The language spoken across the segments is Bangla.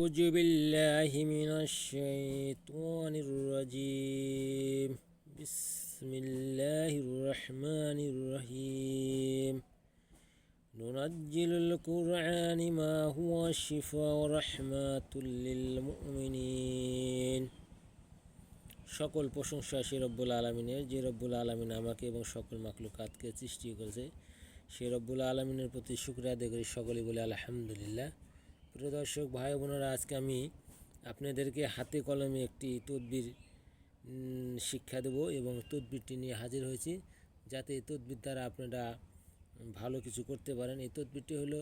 أعوذ بالله من الشيطان الرجيم بسم الله الرحمن الرحيم ننزل القرآن ما هو شفاء ورحمة للمؤمنين সকল প্রশংসা সে রব্বুল আলমিনের যে রব্বুল আলমিন আমাকে এবং সকল মাকলুকাতকে সৃষ্টি করেছে সে রব্বুল আলমিনের প্রতি শুক্র আদায় করি সকলেই বলে আলহামদুলিল্লাহ প্রিয় দর্শক, ভাই বোনেরা, আজকে আমি আপনাদেরকে হাতে কলমে একটি তদবির শিক্ষা দেব এবং তদবিরটি নিয়ে হাজির হয়েছি যাতে এই তদবির দ্বারা আপনারা ভালো কিছু করতে পারেন। এই তদবিরটি হলো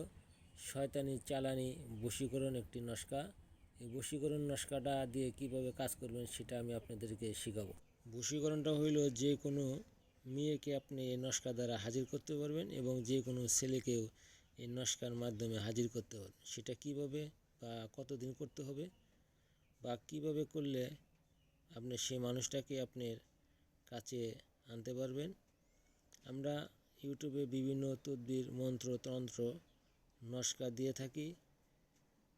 শয়তানি চালানি বশীকরণ একটি নস্কা। এই বশীকরণ নস্কাটা দিয়ে কীভাবে কাজ করবেন সেটা আমি আপনাদেরকে শেখাবো। বশীকরণটা হইল যে কোনো মেয়েকে আপনি এই নস্কা দ্বারা হাজির করতে পারবেন এবং যে কোনো ছেলেকেও এই নস্কার মাধ্যমে হাজির করতে হবে। সেটা কীভাবে বা কতদিন করতে হবে বা কীভাবে করলে আপনি সেই মানুষটাকে আপনার কাছে আনতে পারবেন? আমরা ইউটিউবে বিভিন্ন তদবির, মন্ত্র, তন্ত্র নস্কা দিয়ে থাকি।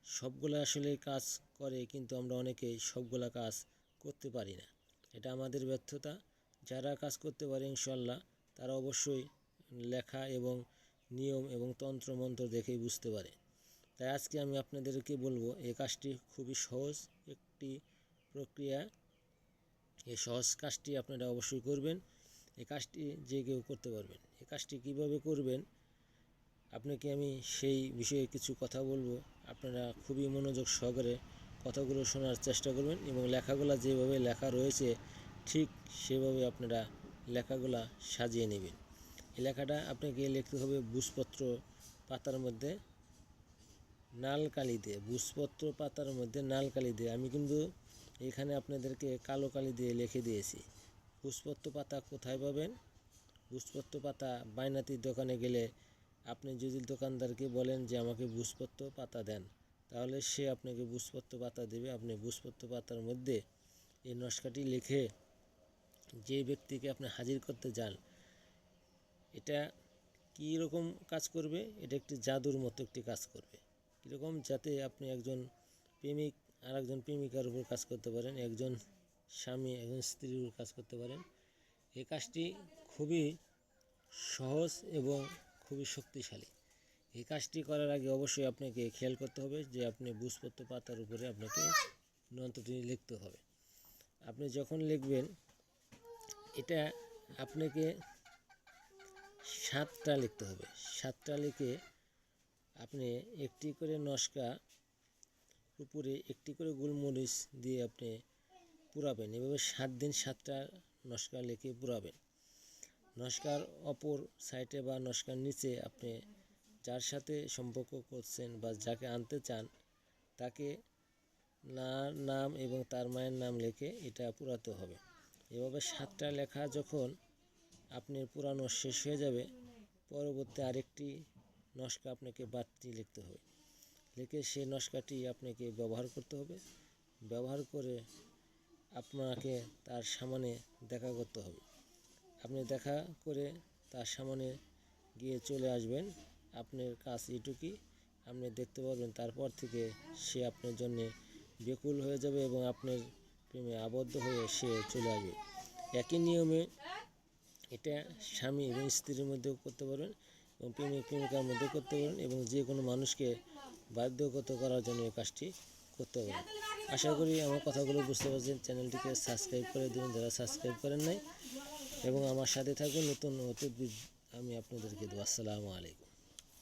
সবগুলো আসলে কাজ করে কিন্তু আমরা অনেকেই সবগুলা কাজ করতে পারি না। এটা আমাদের ব্যর্থতা। যারা কাজ করতে পারে ইনশাল্লাহ তারা অবশ্যই লেখা এবং নিয়ম এবং তন্ত্র মন্ত্র দেখেই বুঝতে পারে। তাই আজকে আমি আপনাদেরকে বলব এই কাজটি খুবই সহজ একটি প্রক্রিয়া। এই সহজ কাজটি আপনারা অবশ্যই করবেন। এই কাজটি যে কেউ করতে পারবেন। এই কাজটি কীভাবে করবেন, আপনাকে আমি সেই বিষয়ে কিছু কথা বলব। আপনারা খুবই মনোযোগ সহকারে কথাগুলো শোনার চেষ্টা করবেন এবং লেখাগুলো যেভাবে লেখা রয়েছে, ঠিক সেভাবে আপনারা লেখাগুলা সাজিয়ে নেবেন। এই লেখাটা আপনাকে লিখতে হবে বুঝপত্র পাতার মধ্যে নাল কালি দিয়ে বুঝপত্র পাতার মধ্যে নাল কালি দিয়ে। আমি কিন্তু এখানে আপনাদেরকে কালো কালি দিয়ে লিখে দিয়েছি। বুঝপত্র পাতা কোথায় পাবেন? বুঝপত্র পাতা বাইনাতির দোকানে গেলে আপনি যদি দোকানদারকে বলেন যে আমাকে বুঝপত্র পাতা দেন, তাহলে সে আপনাকে বুঝপত্র পাতা দেবে। আপনি বুঝপত্র পাতার মধ্যে এই নস্কাটি লিখে যে ব্যক্তিকে আপনি হাজির করতে যান এটা কী রকম কাজ করবে? এটা একটি জাদুর মতো একটি কাজ করবে। কীরকম? যাতে আপনি একজন প্রেমিক আর একজন প্রেমিকার উপর কাজ করতে পারেন, একজন স্বামী, একজন স্ত্রীর উপর কাজ করতে পারেন। এই কাজটি খুবই সহজ এবং খুবই শক্তিশালী। এই কাজটি করার আগে অবশ্যই আপনাকে খেয়াল করতে হবে যে আপনি বুঝপত্র পাতার উপরে আপনাকে মন্ত্রটি লিখতে হবে। আপনি যখন লিখবেন, এটা আপনাকে সাতটা লিখতে হবে। সাতটা লিখে আপনি একটি করে নস্কা, উপরে একটি করে গোলমরিচ দিয়ে আপনি পুরাবেন। এভাবে সাত দিন সাতটা নস্কা লিখে পুরাবেন। নস্কার অপর সাইডে বা নস্কার নিচে আপনি যার সাথে সম্পর্ক করছেন বা যাকে আনতে চান, তাকে না, নাম এবং তার মায়ের নাম লিখে এটা পুরাতে হবে। এভাবে সাতটা লেখা যখন আপনার পুরানো শেষ হয়ে যাবে। পরবর্তী আরেকটি নস্কা আপনাকে বাড়তি লিখতে হবে। লিখে সেই নস্কাটি আপনাকে ব্যবহার করতে হবে। ব্যবহার করে আপনাকে তার সামনে দেখা করতে হবে। আপনি দেখা করে তার সামনে গিয়ে চলে আসবেন। আপনার কাজ এটুকুই আপনি দেখতে পারবেন তারপর থেকে সে আপনার জন্য বেকুল হয়ে যাবে এবং আপনার প্রেমে আবদ্ধ হয়ে সে চলে আসবে। একই নিয়মে এটা স্বামী এবং স্ত্রীর মধ্যেও করতে পারবেন এবং প্রেমিক প্রেমিকার মধ্যেও করতে পারেন এবং যে কোনো মানুষকে বাধ্যগত করার জন্য এই কাজটি করতে পারেন। আশা করি আমার কথাগুলো বুঝতে পারছেন। চ্যানেলটিকে সাবস্ক্রাইব করে দেবেন যারা সাবস্ক্রাইব করেন নাই। এবং আমার সাথে থাকুন নতুন নতুন আমি আপনাদেরকে দেবো। আসসালামু আলাইকুম।